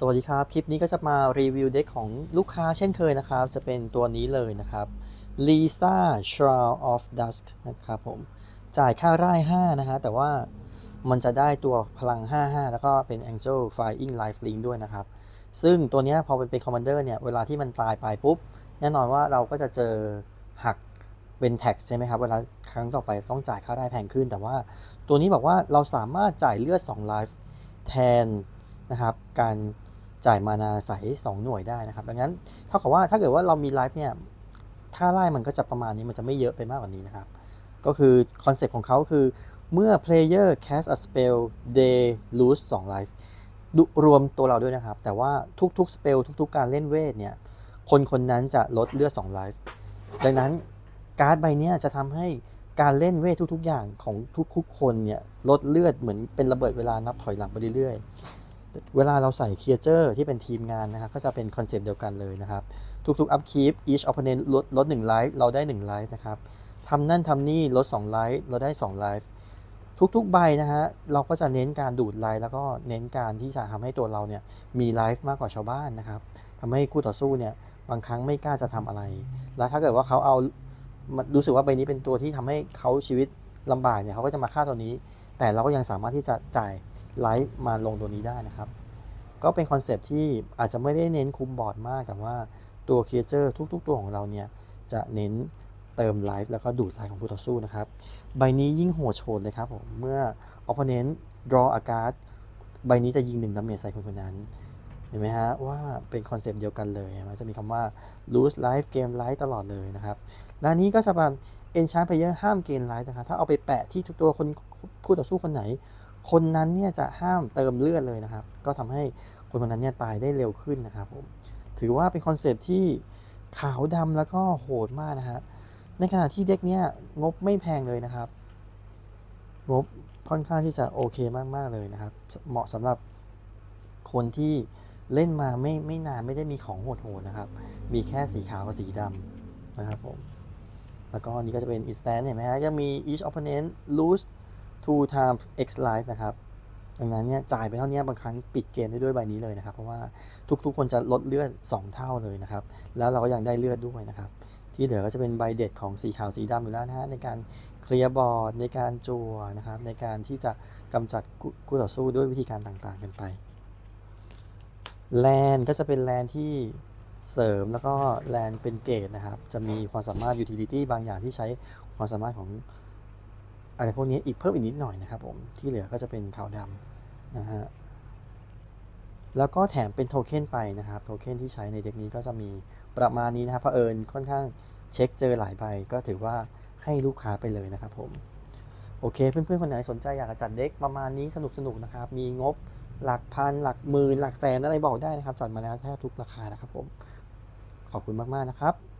สวัสดีครับ คลิปนี้ก็จะมารีวิวเด็กของลูกค้าเช่นเคยนะครับ จะเป็นตัวนี้เลยนะครับ Lisa Shroud of Dusk นะครับผม จ่ายค่าไร่5นะฮะ แต่ว่ามันจะได้ตัวพลัง 55 แล้วก็เป็น Angel Flying Life Link ด้วยนะครับ ซึ่งตัวนี้พอเป็นเป็นคอมมานเดอร์เนี่ย เวลาที่มันตายไปปุ๊บ แน่นอนว่าเราก็จะเจอหักเป็น tax ใช่ไหมครับ เวลาครั้งต่อไปต้องจ่ายค่าไร่แพงขึ้น แต่ว่าตัวนี้บอกว่าเราสามารถจ่ายเลือด2 life แทนนะครับการ จ่ายมานาใส2หน่วยได้นะครับ ดังนั้นเท่ากับว่าถ้าเกิดว่าเรามีไลฟ์เนี่ยค่าไล่มันก็จะประมาณนี้มันจะไม่เยอะไปมากกว่านี้นะครับ ก็คือคอนเซ็ปต์ของเขาคือเมื่อ player cast a spell they lose 2 life รวมตัวเราด้วยนะครับ แต่ว่าทุกๆ spell ทุกๆ การเล่นเวทเนี่ย คนคนนั้นจะลดเลือด2 life ดังนั้นการ์ดใบนี้จะทำให้การเล่นเวททุกๆ อย่างของทุกๆ คนเนี่ยลดเลือดเหมือนเป็นระเบิดเวลานับถอยหลังไปเรื่อย เวลาเราใส่เคียเจอร์ที่เป็นทีมงานนะครับก็จะเป็นคอนเซปต์เดียวกันเลยนะครับ ทุกๆ upkeep each opponent ลดลด1 life เราได้1 life นะครับทำนั่นทำนี่ลด2 life เราได้2 life ทุกๆใบนะฮะเราก็จะเน้นการดูดไลฟ์แล้วก็เน้นการที่จะทำให้ตัวเราเนี่ยมีไลฟ์มากกว่าชาวบ้านนะครับทำให้คู่ต่อสู้เนี่ยบางครั้งไม่กล้าจะทำอะไร แล้วถ้าเกิดว่าเขาเอารู้สึกว่าใบนี้เป็นตัวที่ทำให้เขาชีวิตลำบากเนี่ยเขาก็จะมาฆ่าตัวนี้ แต่เราก็ยังสามารถที่จะจ่ายไลฟ์มาลงตัวนี้ได้นะครับ ก็เป็นคอนเซปที่อาจจะไม่ได้เน้นคุมบอร์ดมาก แต่ว่าตัวครีเอเจอร์ทุก ๆ ตัวของเราเนี่ยจะเน้นเติมไลฟ์แล้วก็ดูดไลฟ์ของคู่ต่อสู้นะครับ ใบนี้ยิ่งโหดโชนเลยครับผมเมื่อ opponent draw a card ใบนี้จะยิงหนึ่งดาเมจใส่คนคนนั้น เห็นไหมฮะ ว่าเป็นคอนเซปต์เดียวกันเลยมันจะมีคำว่า lose life gain life ตลอดเลยนะครับ และนี้ก็จะเป็น enchant player ห้าม gain life นะครับถ้าเอาไปแปะที่ทุกตัวคนคู่ต่อสู้คนไหน คนนั้นเนี่ยจะห้ามเติมเลือดเลยนะครับ ก็ทำให้คนคนนั้นเนี่ยตายได้เร็วขึ้นนะครับผมถือว่าเป็นคอนเซปที่ขาวดำแล้วก็โหดมากนะฮะในขณะที่เด็กเนี่ยงบไม่แพงเลยนะครับงบค่อนข้างที่จะโอเคมากๆเลยนะครับ เหมาะสำหรับคนที่เล่นมาไม่ไม่นานไม่ได้มีของโหดๆนะครับ มีแค่สีขาวกับสีดำนะครับผม แล้วก็นนี้ก็จะเป็น instant เห็นไหมฮะจะมี each opponent lose two times x life นะครับดังนั้นเนี่ยจ่ายไปเท่านี้บางครั้งปิดเกมได้ด้วยใบนี้เลยนะครับ เพราะว่าทุกๆคนจะลดเลือด 2 เท่าเลยนะครับ แล้วเราก็ยังได้เลือดด้วยนะครับ ที่เหลือก็จะเป็นใบเด็ดของสีขาวสีดำอยู่แล้วนะฮะในการเคลียร์บอร์ดในการจัวนะครับในการที่จะกำจัดคู่ต่อสู้ด้วยวิธีการต่างๆกันไปแลนก็จะเป็นแลนที่ เสริมแล้วก็แลนเป็นเกรดนะครับ จะมีความสามารถ utility บางอย่างที่ใช้ความสามารถของอะไรพวกนี้อีกเพิ่มอีกนิดหน่อยนะครับผม ที่เหลือก็จะเป็นขาวดำนะฮะ แล้วก็แถมเป็นโทเค็นไปนะครับ โทเค็นที่ใช้ในเด็กนี้ก็จะมีประมาณนี้นะครับเผอิญค่อนข้างเช็คเจอหลายใบ ก็ถือว่าให้ลูกค้าไปเลยนะครับผม โอเค เพื่อนๆ คนไหนสนใจอยากจะจัดเด็กประมาณนี้สนุกๆนะครับ มีงบหลักพันหลักหมื่นหลักแสนอะไรบอกได้นะครับ จัดมาแล้วแทบทุกราคานะครับผม ขอบคุณมาก ๆ นะครับ